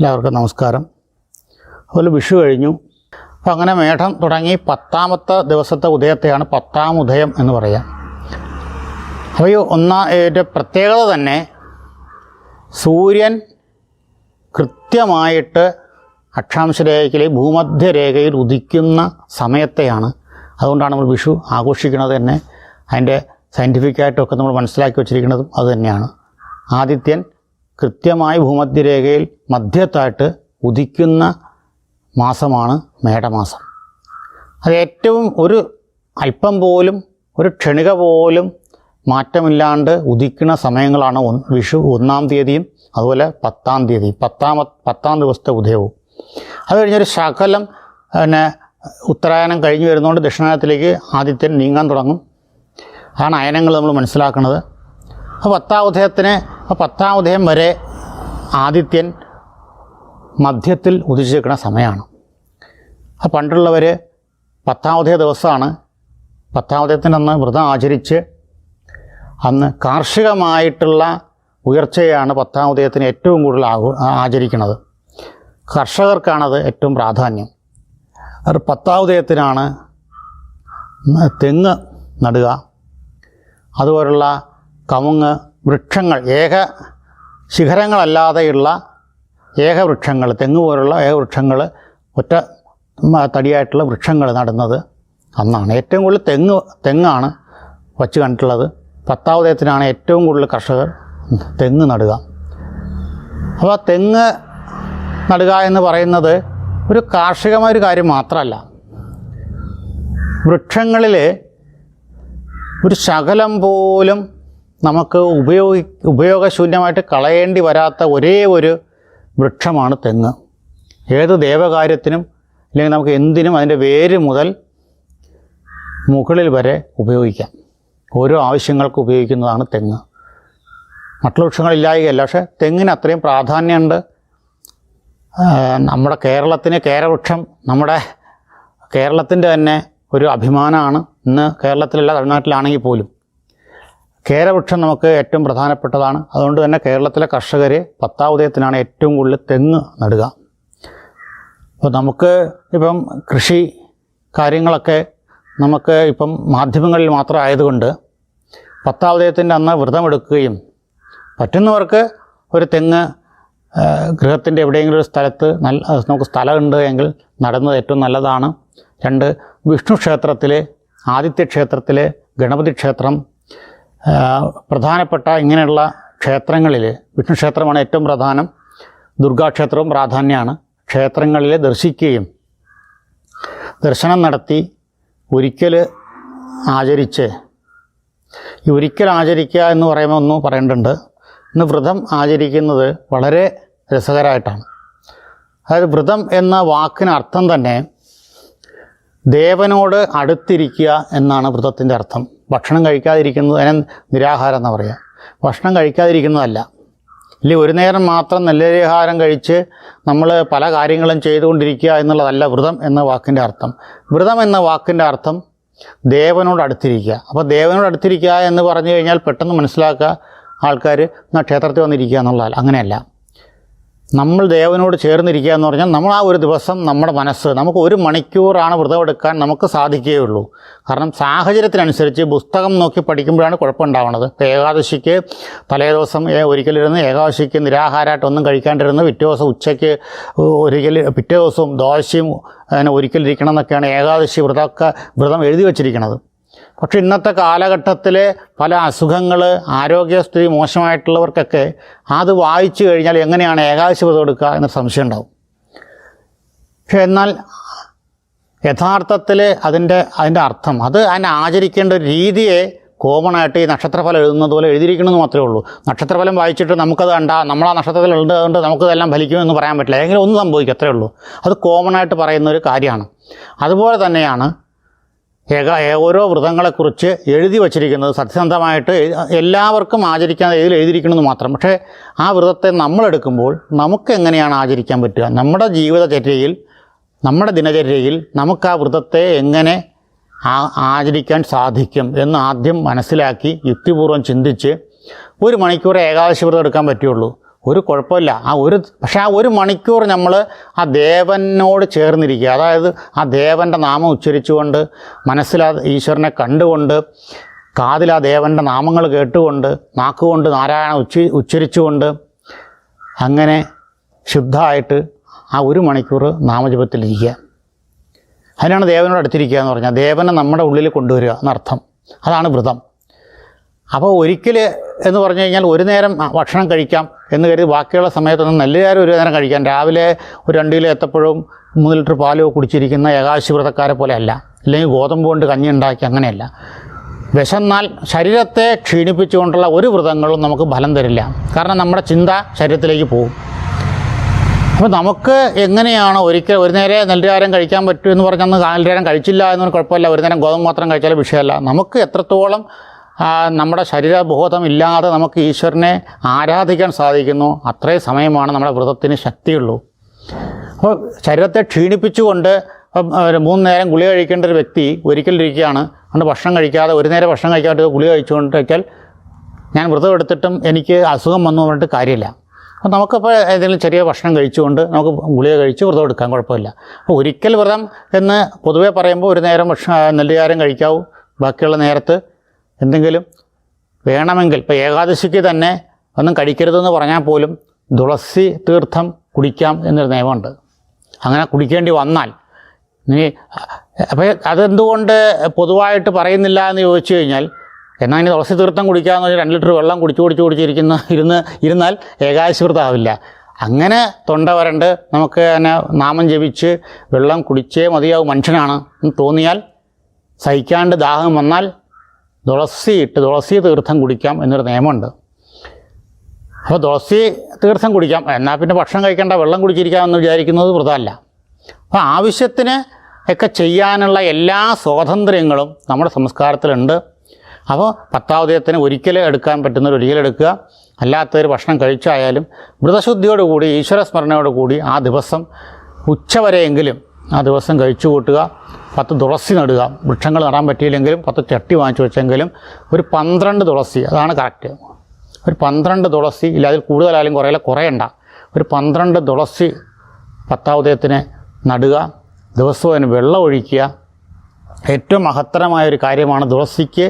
എല്ലാവർക്കും നമസ്കാരം. അതുപോലെ വിഷു കഴിഞ്ഞു. അപ്പോൾ അങ്ങനെ മേഘം തുടങ്ങി പത്താമത്തെ ദിവസത്തെ ഉദയത്തെയാണ് പത്താം ഉദയം എന്ന് പറയാം. അപ്പോൾ ഈ ഒന്നാം പ്രത്യേകത തന്നെ സൂര്യൻ കൃത്യമായിട്ട് അക്ഷാംശരേഖയിൽ ഭൂമധ്യരേഖയിൽ ഉദിക്കുന്ന സമയത്തെയാണ്. അതുകൊണ്ടാണ് നമ്മൾ വിഷു ആഘോഷിക്കുന്നത് തന്നെ. അതിന്റെ സയന്റിഫിക്കായിട്ടൊക്കെ നമ്മൾ മനസ്സിലാക്കി വച്ചിരിക്കുന്നതും അതുതന്നെയാണ് ആദിത്യൻ കൃത്യമായി ഭൂമധ്യരേഖയിൽ മധ്യത്തായിട്ട് ഉദിക്കുന്ന മാസമാണ് മേടമാസം. അത് ഏറ്റവും ഒരു അല്പം പോലും ഒരു ക്ഷണിക പോലും മാറ്റമില്ലാണ്ട് ഉദിക്കുന്ന സമയങ്ങളാണ് വിഷു ഒന്നാം തീയതിയും അതുപോലെ പത്താം തീയതി പത്താമ പത്താം ദിവസത്തെ ഉദയവും. അത് കഴിഞ്ഞൊരു ശകലം പിന്നെ ഉത്തരായനം കഴിഞ്ഞ് വരുന്നതുകൊണ്ട് ദക്ഷിണായനത്തിലേക്ക് ആദിത്യൻ നീങ്ങാൻ തുടങ്ങും. അതാണ് അയനങ്ങൾ നമ്മൾ മനസ്സിലാക്കുന്നത്. അപ്പോൾ പത്താം ഉദയത്തിന് അപ്പോൾ പത്താം ഉദയം വരെ ആദിത്യൻ മധ്യത്തിൽ ഉദിച്ചു നിൽക്കുന്ന സമയമാണ് ആ പണ്ടുള്ളവർ പത്താമതേ ദിവസമാണ്. അന്ന് വ്രതം ആചരിച്ച് അന്ന് കാർഷികമായിട്ടുള്ള ഉയർച്ചയാണ് പത്താം ഉദയത്തിന് ഏറ്റവും കൂടുതൽ ആഘോ ആചരിക്കുന്നത്. കർഷകർക്കാണത് ഏറ്റവും പ്രാധാന്യം. അത് പത്താം ഉദയത്തിനാണ് തെങ്ങ് നടുക അതുപോലുള്ള കമുങ്ങ് വൃക്ഷങ്ങൾ ഏക ശിഖരങ്ങളല്ലാതെയുള്ള ഏകവൃക്ഷങ്ങൾ തെങ്ങ് പോലുള്ള ഏകവൃക്ഷങ്ങൾ ഒറ്റ തടിയായിട്ടുള്ള വൃക്ഷങ്ങൾ നടുന്നത് അന്നാണ്. ഏറ്റവും കൂടുതൽ തെങ്ങ് തെങ്ങാണ് വച്ച് കണ്ടിട്ടുള്ളത്. പത്താവതയത്തിനാണ് ഏറ്റവും കൂടുതൽ കർഷകർ തെങ്ങ് നടുക. അപ്പോൾ തെങ്ങ് നടുക എന്ന് പറയുന്നത് ഒരു കാർഷികമായ ഒരു കാര്യം മാത്രമല്ല. വൃക്ഷങ്ങളിൽ ഒരു ശകലം പോലും നമുക്ക് ഉപയോഗി ഉപയോഗശൂന്യമായിട്ട് കളയേണ്ടി വരാത്ത ഒരേ ഒരു വൃക്ഷമാണ് തെങ്ങ്. ഏത് ദേവകാര്യത്തിനും അല്ലെങ്കിൽ നമുക്ക് എന്തിനും അതിന്റെ വേര് മുതൽ മുകളിൽ വരെ ഉപയോഗിക്കാം. ഓരോ ആവശ്യങ്ങൾക്ക് ഉപയോഗിക്കുന്നതാണ് തെങ്ങ്. മറ്റുള്ള വൃക്ഷങ്ങളില്ലായികയല്ല പക്ഷേ തെങ്ങിന് അത്രയും പ്രാധാന്യമുണ്ട്. നമ്മുടെ കേരളത്തിന് കേരവൃക്ഷം നമ്മുടെ കേരളത്തിന്റെ തന്നെ ഒരു അഭിമാനമാണ്. ഇന്ന് കേരളത്തിലല്ല തമിഴ്നാട്ടിലാണെങ്കിൽ പോലും. കേരവൃക്ഷം നമുക്ക് ഏറ്റവും പ്രധാനപ്പെട്ടതാണ്. അതുകൊണ്ട് തന്നെ കേരളത്തിലെ കർഷകർ പത്താം ഉദയത്തിനാണ് ഏറ്റവും കൂടുതൽ തെങ്ങ് നടുക. അപ്പോൾ നമുക്ക് ഇപ്പം കൃഷി കാര്യങ്ങളൊക്കെ നമുക്ക് ഇപ്പം മാധ്യമങ്ങളിൽ മാത്രം ആയതുകൊണ്ട് പത്താം ഉദയത്തിന്റെ അന്ന് വ്രതമെടുക്കുകയും പറ്റുന്നവർക്ക് ഒരു തെങ്ങ് ഗൃഹത്തിന്റെ എവിടെയെങ്കിലും ഒരു സ്ഥലത്ത് നല്ല നമുക്ക് സ്ഥലമുണ്ട് എങ്കിൽ നടന്നത് ഏറ്റവും നല്ലതാണ്. രണ്ട് വിഷ്ണു ക്ഷേത്രത്തിൽ ആദിത്യ ക്ഷേത്രത്തിൽ ഗണപതി ക്ഷേത്രം പ്രധാനപ്പെട്ട ഇങ്ങനെയുള്ള ക്ഷേത്രങ്ങളിൽ വിഷ്ണു ക്ഷേത്രമാണ് ഏറ്റവും പ്രധാനം ദുർഗാക്ഷേത്രവും പ്രാധാന്യമാണ് ക്ഷേത്രങ്ങളിൽ ദർശിക്കുകയും ദർശനം നടത്തി ഒരിക്കൽ ആചരിച്ച് ഈ ഒരിക്കൽ ആചരിക്കുക എന്ന് പറയുമ്പോൾ ഒന്ന് പറയേണ്ടതുണ്ട്. ഇന്ന് വ്രതം ആചരിക്കുന്നത് വളരെ രസകരമായിട്ടാണ്. അതായത് വ്രതം എന്ന വാക്കിന് അർത്ഥം തന്നെ ദേവനോട് അടുത്തിരിക്കുക എന്നാണ് വ്രതത്തിന്റെ അർത്ഥം. ഭക്ഷണം കഴിക്കാതിരിക്കുന്നത് അതിനെ നിരാഹാരം എന്ന് പറയുക ഭക്ഷണം കഴിക്കാതിരിക്കുന്നതല്ല. ഇല്ല ഒരു നേരം മാത്രം നെല്ലരിഹാരം കഴിച്ച് നമ്മൾ പല കാര്യങ്ങളും ചെയ്തുകൊണ്ടിരിക്കുക എന്നുള്ളതല്ല വ്രതം എന്ന വാക്കിന്റെ അർത്ഥം. വ്രതം എന്ന വാക്കിന്റെ അർത്ഥം ദേവനോട് അടുത്തിരിക്കുക. അപ്പോൾ ദേവനോട് അടുത്തിരിക്കുക എന്ന് പറഞ്ഞു കഴിഞ്ഞാൽ പെട്ടെന്ന് മനസ്സിലാക്കുക ആൾക്കാർ ക്ഷേത്രത്തിൽ വന്നിരിക്കുക എന്നുള്ളതല്ല അങ്ങനെയല്ല. നമ്മൾ ദേവനോട് ചേർന്നിരിക്കുക എന്ന് പറഞ്ഞാൽ നമ്മൾ ആ ഒരു ദിവസം നമ്മുടെ മനസ്സ് നമുക്ക് ഒരു മണിക്കൂറാണ് വ്രതമെടുക്കാൻ നമുക്ക് സാധിക്കുകയുള്ളൂ. കാരണം സാഹചര്യത്തിനനുസരിച്ച് പുസ്തകം നോക്കി പഠിക്കുമ്പോഴാണ് കുഴപ്പമുണ്ടാവുന്നത് ഇപ്പോൾ ഏകാദശിക്ക് തലേദിവസം ഒരിക്കലിരുന്ന് ഏകാദശിക്ക് നിരാഹാരമായിട്ടൊന്നും കഴിക്കാണ്ടിരുന്ന് പിറ്റേ ദിവസം ഉച്ചയ്ക്ക് ഒരിക്കൽ പിറ്റേ ദിവസവും ദോശയും അങ്ങനെ ഒരിക്കലിരിക്കണം എന്നൊക്കെയാണ് ഏകാദശി വ്രതമൊക്കെ വ്രതം എഴുതി വച്ചിരിക്കുന്നത് പക്ഷേ ഇന്നത്തെ കാലഘട്ടത്തിലെ പല അസുഖങ്ങൾ ആരോഗ്യസ്ഥിതി മോശമായിട്ടുള്ളവർക്കൊക്കെ അത് വായിച്ചു കഴിഞ്ഞാൽ എങ്ങനെയാണ് വ്രതം എടുക്കുക എന്ന സംശയം ഉണ്ടാവും. പക്ഷെ എന്നാൽ യഥാർത്ഥത്തിൽ അതിന്റെ അതിന്റെ അർത്ഥം അത് അതിനെ ആചരിക്കേണ്ട ഒരു രീതിയെ കോമൺ ആയിട്ട് ഈ നക്ഷത്രഫലം എഴുതുന്നത് പോലെ എഴുതിയിരിക്കണമെന്ന് മാത്രമേ ഉള്ളൂ. നക്ഷത്രഫലം വായിച്ചിട്ട് നമുക്കത് കണ്ട നമ്മൾ ആ നക്ഷത്രത്തിൽ ഉണ്ടതുകൊണ്ട് നമുക്കതെല്ലാം ഫലിക്കുമെന്ന് പറയാൻ പറ്റില്ല. എങ്കിലും ഒന്നും സംഭവിക്കും അത്രേ ഉള്ളൂ. അത് കോമൺ ആയിട്ട് പറയുന്ന ഒരു കാര്യമാണ്. അതുപോലെ തന്നെയാണ് ഏക ഓരോ വ്രതങ്ങളെക്കുറിച്ച് എഴുതി വച്ചിരിക്കുന്നത് സത്യസന്ധമായിട്ട് എല്ലാവർക്കും ആചരിക്കാൻ ഇതിൽ എഴുതിയിരിക്കണമെന്ന് മാത്രം. പക്ഷേ ആ വ്രതത്തെ നമ്മളെടുക്കുമ്പോൾ നമുക്ക് എങ്ങനെയാണ് ആചരിക്കാൻ പറ്റുക? നമ്മുടെ ജീവിതചര്യയിൽ നമ്മുടെ ദിനചര്യയിൽ നമുക്ക് ആ വ്രതത്തെ എങ്ങനെ ആചരിക്കാൻ സാധിക്കും എന്ന് ആദ്യം മനസ്സിലാക്കി യുക്തിപൂർവം ചിന്തിച്ച് ഒരു മണിക്കൂർ ഏകാദശി വ്രതം എടുക്കാൻ പറ്റുള്ളൂ. ഒരു കുഴപ്പമില്ല. ആ ഒരു പക്ഷേ ആ ഒരു മണിക്കൂർ നമ്മൾ ആ ദേവനോട് ചേർന്നിരിക്കുക. അതായത് ആ ദേവന്റെ നാമം ഉച്ചരിച്ചുകൊണ്ട് മനസ്സിലാ ഈശ്വരനെ കണ്ടുകൊണ്ട് കാതിൽ ആ ദേവന്റെ നാമങ്ങൾ കേട്ടുകൊണ്ട് നാക്കുകൊണ്ട് നാരായണ ഉച്ച ഉച്ചരിച്ചുകൊണ്ട് അങ്ങനെ ശുദ്ധമായിട്ട് ആ ഒരു മണിക്കൂർ നാമജപത്തിലിരിക്കുക. അതിനാണ് ദേവനോട് അടുത്തിരിക്കുക എന്ന് പറഞ്ഞാൽ ദേവനെ നമ്മുടെ ഉള്ളിൽ കൊണ്ടുവരിക എന്നർത്ഥം. അതാണ് വ്രതം. അപ്പോൾ ഒരിക്കൽ എന്ന് പറഞ്ഞു കഴിഞ്ഞാൽ ഒരു നേരം ഭക്ഷണം കഴിക്കാം എന്ന് കരുതി ബാക്കിയുള്ള സമയത്തൊന്നും നല്ല നേരം ഒരു നേരം കഴിക്കാം. രാവിലെ ഒരു രണ്ട് കിലോ എത്തപ്പോഴും മൂന്ന് ലിറ്റർ പാലോ കുടിച്ചിരിക്കുന്ന ഏകാശിവ്രതക്കാരെ പോലെ അല്ല അല്ലെങ്കിൽ ഗോതമ്പ് കൊണ്ട് കഞ്ഞി ഉണ്ടാക്കി അങ്ങനെയല്ല. വിശന്നാൽ ശരീരത്തെ ക്ഷീണിപ്പിച്ചുകൊണ്ടുള്ള ഒരു വ്രതങ്ങളും നമുക്ക് ഫലം തരില്ല. കാരണം നമ്മുടെ ചിന്ത ശരീരത്തിലേക്ക് പോകും. അപ്പോൾ നമുക്ക് എങ്ങനെയാണ് ഒരിക്കൽ ഒരു നേരം നെല്ലുകാരം കഴിക്കാൻ പറ്റുമെന്ന് പറഞ്ഞാൽ നേരം കഴിച്ചില്ല എന്നൊരു കുഴപ്പമില്ല. ഒരു നേരം ഗോതമ്പ് മാത്രം കഴിച്ചാലും വിഷയമല്ല. നമുക്ക് എത്രത്തോളം നമ്മുടെ ശരീരബോധം ഇല്ലാതെ നമുക്ക് ഈശ്വരനെ ആരാധിക്കാൻ സാധിക്കുന്നു. അത്രയും സമയമാണ് നമ്മുടെ വ്രതത്തിന് ശക്തിയുള്ളൂ. അപ്പോൾ ശരീരത്തെ ക്ഷീണിപ്പിച്ചുകൊണ്ട് മൂന്ന് നേരം ഗുളിക കഴിക്കേണ്ട ഒരു വ്യക്തി ഒരിക്കലിരിക്കുകയാണ് അതുകൊണ്ട് ഭക്ഷണം കഴിക്കാതെ ഒരു നേരം ഭക്ഷണം കഴിക്കാതെ ഗുളിക കഴിച്ചുകൊണ്ടിരിക്കാൽ ഞാൻ വ്രതം എടുത്തിട്ടും എനിക്ക് അസുഖം വന്നു പറഞ്ഞിട്ട് കാര്യമില്ല. അപ്പോൾ നമുക്കപ്പോൾ ഏതെങ്കിലും ചെറിയ ഭക്ഷണം കഴിച്ചുകൊണ്ട് നമുക്ക് ഗുളിക കഴിച്ച് വ്രതം എടുക്കാൻ കുഴപ്പമില്ല. അപ്പോൾ ഒരിക്കൽ വ്രതം എന്ന് പൊതുവേ പറയുമ്പോൾ ഒരു നേരം ഭക്ഷണം നെല്ലുകാരം കഴിക്കാവൂ. ബാക്കിയുള്ള നേരത്ത് എന്തെങ്കിലും വേണമെങ്കിൽ ഇപ്പോൾ ഏകാദശിക്ക് തന്നെ ഒന്നും കഴിക്കരുതെന്ന് പറഞ്ഞാൽ പോലും തുളസി തീർത്ഥം കുടിക്കാം എന്നൊരു നിയമമുണ്ട്. അങ്ങനെ കുടിക്കേണ്ടി വന്നാൽ ഇനി അപ്പോൾ അതെന്തുകൊണ്ട് പൊതുവായിട്ട് പറയുന്നില്ല എന്ന് ചോദിച്ചു കഴിഞ്ഞാൽ എന്നാൽ ഇനി തുളസി തീർത്ഥം കുടിക്കാമെന്ന് പറഞ്ഞാൽ രണ്ട് ലിറ്റർ വെള്ളം കുടിച്ചു കുടിച്ചു കുടിച്ചിരിക്കുന്ന ഇരുന്ന് ഇരുന്നാൽ ഏകാദശി വ്രതമാവില്ല അങ്ങനെ തൊണ്ട വരണ്ട് നമുക്ക് തന്നെ നാമം ജപിച്ച് വെള്ളം കുടിച്ചേ മതിയാവും മനുഷ്യനാണ് എന്ന് തോന്നിയാൽ സഹിക്കാണ്ട് ദാഹം വന്നാൽ തുളസി ഇട്ട് തുളസി തീർത്ഥം കുടിക്കാം എന്നൊരു നിയമമുണ്ട്. അപ്പോൾ തുളസി തീർത്ഥം കുടിക്കാം. എന്നാൽ പിന്നെ ഭക്ഷണം കഴിക്കേണ്ട വെള്ളം കുടിച്ചിരിക്കാമെന്ന് വിചാരിക്കുന്നത് വ്രതമല്ല അപ്പോൾ ആവശ്യത്തിന് ഒക്കെ ചെയ്യാനുള്ള എല്ലാ സ്വാതന്ത്ര്യങ്ങളും നമ്മുടെ സംസ്കാരത്തിലുണ്ട്. അപ്പോൾ പത്താവതയത്തിന് ഒരിക്കൽ എടുക്കാൻ പറ്റുന്നവർ ഒരിക്കൽ എടുക്കുക. അല്ലാത്തവർ ഭക്ഷണം കഴിച്ചായാലും വ്രതശുദ്ധിയോടുകൂടി ഈശ്വരസ്മരണയോടുകൂടി ആ ദിവസം ഉച്ചവരെയെങ്കിലും ആ ദിവസം കഴിച്ചു കൂട്ടുക പത്ത് തുളസി നടുക. വൃക്ഷങ്ങൾ നടാൻ പറ്റിയില്ലെങ്കിലും പത്ത് ചട്ടി വാങ്ങിച്ചു വെച്ചെങ്കിലും ഒരു പന്ത്രണ്ട് തുളസി അതാണ് കറക്റ്റ് ഒരു പന്ത്രണ്ട് തുളസി ഇല്ല അതിൽ കൂടുതലായാലും കുറേ കുറയണ്ട. ഒരു പന്ത്രണ്ട് തുളസി പത്താവതയത്തിന് നടുക ദിവസവും അതിന് വെള്ളം ഒഴിക്കുക. ഏറ്റവും മഹത്തരമായ ഒരു കാര്യമാണ് തുളസിക്ക്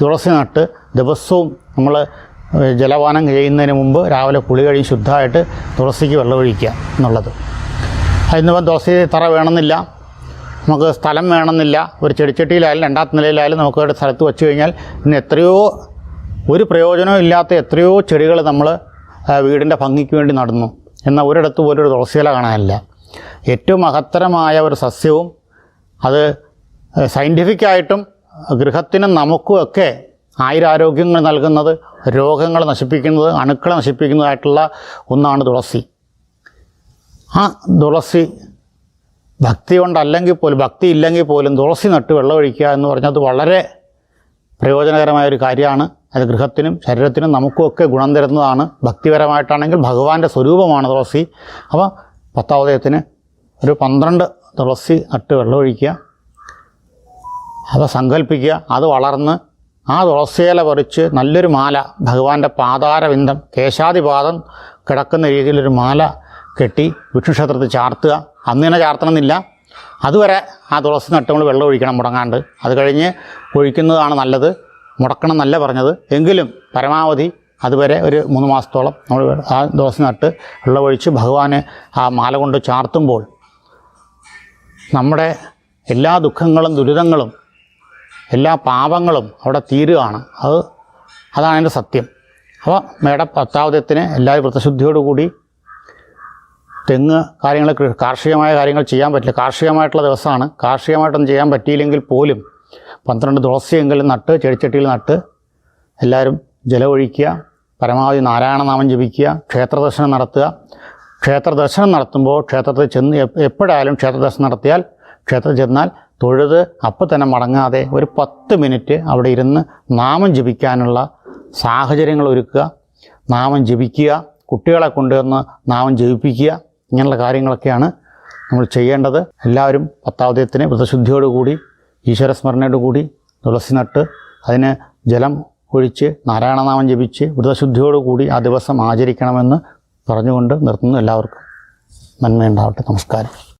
തുളസി നട്ട് ദിവസവും നമ്മൾ ജലപാനം ചെയ്യുന്നതിന് മുമ്പ് രാവിലെ കുളി കഴിഞ്ഞ് ശുദ്ധമായിട്ട് തുളസിക്ക് വെള്ളം ഒഴിക്കുക എന്നുള്ളത്. അതിന്നിപ്പം തുളസി തറ വേണമെന്നില്ല. നമുക്ക് സ്ഥലം വേണമെന്നില്ല. ഒരു ചെടിച്ചട്ടിയിലായാലും രണ്ടാമത്തെ നിലയിലായാലും നമുക്ക് ഒരു സ്ഥലത്ത് വെച്ച് കഴിഞ്ഞാൽ ഇന്ന് എത്രയോ ഒരു പ്രയോജനവും ഇല്ലാത്ത എത്രയോ ചെടികൾ നമ്മൾ വീടിന്റെ ഭംഗിക്ക് വേണ്ടി നടന്നു. എന്നാൽ ഒരിടത്ത് പോലും ഒരു തുളസിയില കാണാനില്ല. ഏറ്റവും മഹത്തരമായ ഒരു സസ്യവും അത് സയന്റിഫിക്കായിട്ടും ഗൃഹത്തിനും നമുക്കും ഒക്കെ ആയുരാരോഗ്യങ്ങൾ നൽകുന്നത് രോഗങ്ങൾ നശിപ്പിക്കുന്നത് അണുക്കളെ നശിപ്പിക്കുന്നതായിട്ടുള്ള ഒന്നാണ് തുളസി. ആ തുളസി ഭക്തി കൊണ്ടല്ലെങ്കിൽ പോലും ഭക്തി ഇല്ലെങ്കിൽ പോലും തുളസി നട്ട് വെള്ളമൊഴിക്കുക എന്ന് പറഞ്ഞത് വളരെ പ്രയോജനകരമായ ഒരു കാര്യമാണ്. അത് ഗൃഹത്തിനും ശരീരത്തിനും നമുക്കുമൊക്കെ ഗുണം തരുന്നതാണ്. ഭക്തിപരമായിട്ടാണെങ്കിൽ ഭഗവാന്റെ സ്വരൂപമാണ് തുളസി. അപ്പോൾ പത്താവതയത്തിന് ഒരു പന്ത്രണ്ട് തുളസി നട്ട് വെള്ളമൊഴിക്കുക അത് സങ്കല്പിക്കുക അത് വളർന്ന് ആ തുളസിയില പറിച്ച് നല്ലൊരു മാല ഭഗവാന്റെ പാതാരവിന്ദം കേശാതിപാദം കിടക്കുന്ന രീതിയിലൊരു മാല കെട്ടി വിഷ്ണുക്ഷേത്രത്തിൽ ചാർത്തുക. അന്ന് തന്നെ ചാർത്തണമെന്നില്ല. അതുവരെ ആ തുളസി നട്ട് നമ്മൾ വെള്ളം ഒഴിക്കണം മുടങ്ങാണ്ട്. അത് കഴിഞ്ഞ് ഒഴിക്കുന്നതാണ് നല്ലത്. മുടക്കണം എന്നല്ല പറഞ്ഞത്. എങ്കിലും പരമാവധി അതുവരെ ഒരു മൂന്ന് മാസത്തോളം നമ്മൾ ആ തുളസി നട്ട് വെള്ളമൊഴിച്ച് ഭഗവാനെ ആ മാല കൊണ്ട് ചാർത്തുമ്പോൾ നമ്മുടെ എല്ലാ ദുഃഖങ്ങളും ദുരിതങ്ങളും എല്ലാ പാപങ്ങളും അവിടെ തീരുകയാണ്. അത് അതാണ് എന്റെ സത്യം. അപ്പോൾ മേട പത്താവതത്തിന് എല്ലാവരും വ്രതശുദ്ധിയോടുകൂടി തെങ്ങ് കാര്യങ്ങൾ കാർഷികമായ കാര്യങ്ങൾ ചെയ്യാൻ പറ്റില്ല. കാർഷികമായിട്ടുള്ള ദിവസമാണ്. കാർഷികമായിട്ടൊന്നും ചെയ്യാൻ പറ്റിയില്ലെങ്കിൽ പോലും പന്ത്രണ്ട് തുളസിയെങ്കിലും നട്ട് ചെടിച്ചട്ടിയിൽ നട്ട് എല്ലാവരും ജലമൊഴിക്കുക പരമാവധി നാരായണനാമം ജപിക്കുക ക്ഷേത്ര ദർശനം നടത്തുക. ക്ഷേത്ര ദർശനം നടത്തുമ്പോൾ ക്ഷേത്രത്തിൽ ചെന്ന് എപ്പ- എപ്പോഴായാലും ക്ഷേത്ര ദർശനം നടത്തിയാൽ ക്ഷേത്രത്തിൽ ചെന്നാൽ തൊഴുത് അപ്പം തന്നെ മടങ്ങാതെ ഒരു പത്ത് മിനിറ്റ് അവിടെ ഇരുന്ന് നാമം ജപിക്കാനുള്ള സാഹചര്യങ്ങൾ ഒരുക്കുക. നാമം ജപിക്കുക. കുട്ടികളെ കൊണ്ടുവന്ന് നാമം ജപിപ്പിക്കുക. ഇങ്ങനെയുള്ള കാര്യങ്ങളൊക്കെയാണ് നമ്മൾ ചെയ്യേണ്ടത്. എല്ലാവരും പത്താവതയത്തിന് വ്രതശുദ്ധിയോടുകൂടി ഈശ്വരസ്മരണയോടുകൂടി തുളസി നട്ട് അതിന് ജലം ഒഴിച്ച് നാരായണനാമം ജപിച്ച് വ്രതശുദ്ധിയോടുകൂടി ആ ദിവസം ആചരിക്കണമെന്ന് പറഞ്ഞുകൊണ്ട് നിർത്തുന്നു എല്ലാവർക്കും. നന്മയുണ്ടാവട്ടെ. നമസ്കാരം.